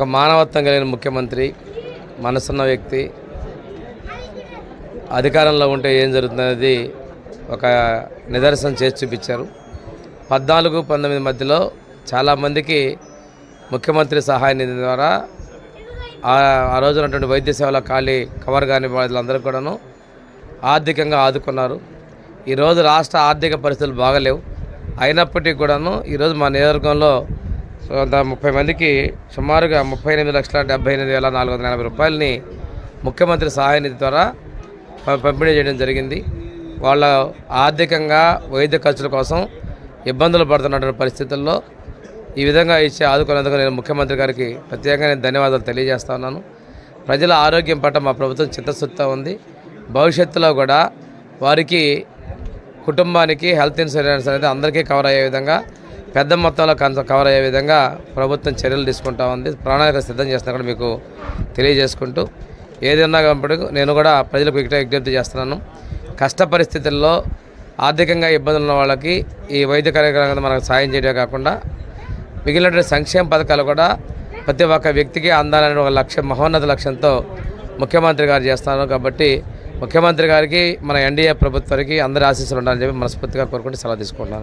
ఒక మానవత్వం కలిగిన ముఖ్యమంత్రి మనసున్న వ్యక్తి అధికారంలో ఉంటే ఏం జరుగుతుందనేది ఒక నిదర్శనం చేసి చూపించారు. పద్నాలుగు పంతొమ్మిది మధ్యలో చాలామందికి ముఖ్యమంత్రి సహాయ నిధి ద్వారా ఆ ఆ వైద్య సేవల ఖాళీ కవర్ కాని వాళ్ళందరూ కూడాను ఆర్థికంగా ఆదుకున్నారు. ఈరోజు రాష్ట్ర ఆర్థిక పరిస్థితులు బాగలేవు. అయినప్పటికీ కూడాను ఈరోజు మా నియోజకవర్గంలో సో అంత ముప్పై మందికి సుమారుగా ముప్పై ఎనిమిది లక్షల డెబ్బై ఎనిమిది వేల నాలుగు వందల ఎనభై రూపాయలని ముఖ్యమంత్రి సహాయ నిధి ద్వారా పంపిణీ చేయడం జరిగింది. వాళ్ళ ఆర్థికంగా వైద్య ఖర్చుల కోసం ఇబ్బందులు పడుతున్నటువంటి పరిస్థితుల్లో ఈ విధంగా ఇచ్చి ఆదుకునేందుకు నేను ముఖ్యమంత్రి గారికి ప్రత్యేకంగా నేను ధన్యవాదాలు తెలియజేస్తా ఉన్నాను. ప్రజల ఆరోగ్యం పట్ల మా ప్రభుత్వం చిత్తశుద్ధితో ఉంది. భవిష్యత్తులో కూడా వారికి కుటుంబానికి హెల్త్ ఇన్సూరెన్స్ అనేది అందరికీ కవర్ అయ్యే విధంగా పెద్ద మొత్తంలో కన్- కవర్ అయ్యే విధంగా ప్రభుత్వం చర్యలు తీసుకుంటా ఉంది. ప్రణాళిక సిద్ధం చేస్తున్నా మీకు తెలియజేసుకుంటూ ఏదైనా కాబట్టి నేను కూడా ప్రజలకు విజ్ఞప్తి చేస్తున్నాను. కష్ట పరిస్థితుల్లో ఆర్థికంగా ఇబ్బందులు ఉన్న వాళ్ళకి ఈ వైద్య కార్యక్రమం మనకు సాయం చేయడమే కాకుండా మిగిలినటువంటి సంక్షేమ పథకాలు కూడా ప్రతి ఒక్క వ్యక్తికి అందాలనే ఒక లక్ష్యం మహోన్నత లక్ష్యంతో ముఖ్యమంత్రి గారు చేస్తున్నారు. కాబట్టి ముఖ్యమంత్రి గారికి మన ఎన్డీఏ ప్రభుత్వానికి అందరి ఆశీస్సులు ఉండాలని చెప్పి మనస్ఫూర్తిగా కోరుకుంటూ సలహా తీసుకుంటున్నాను.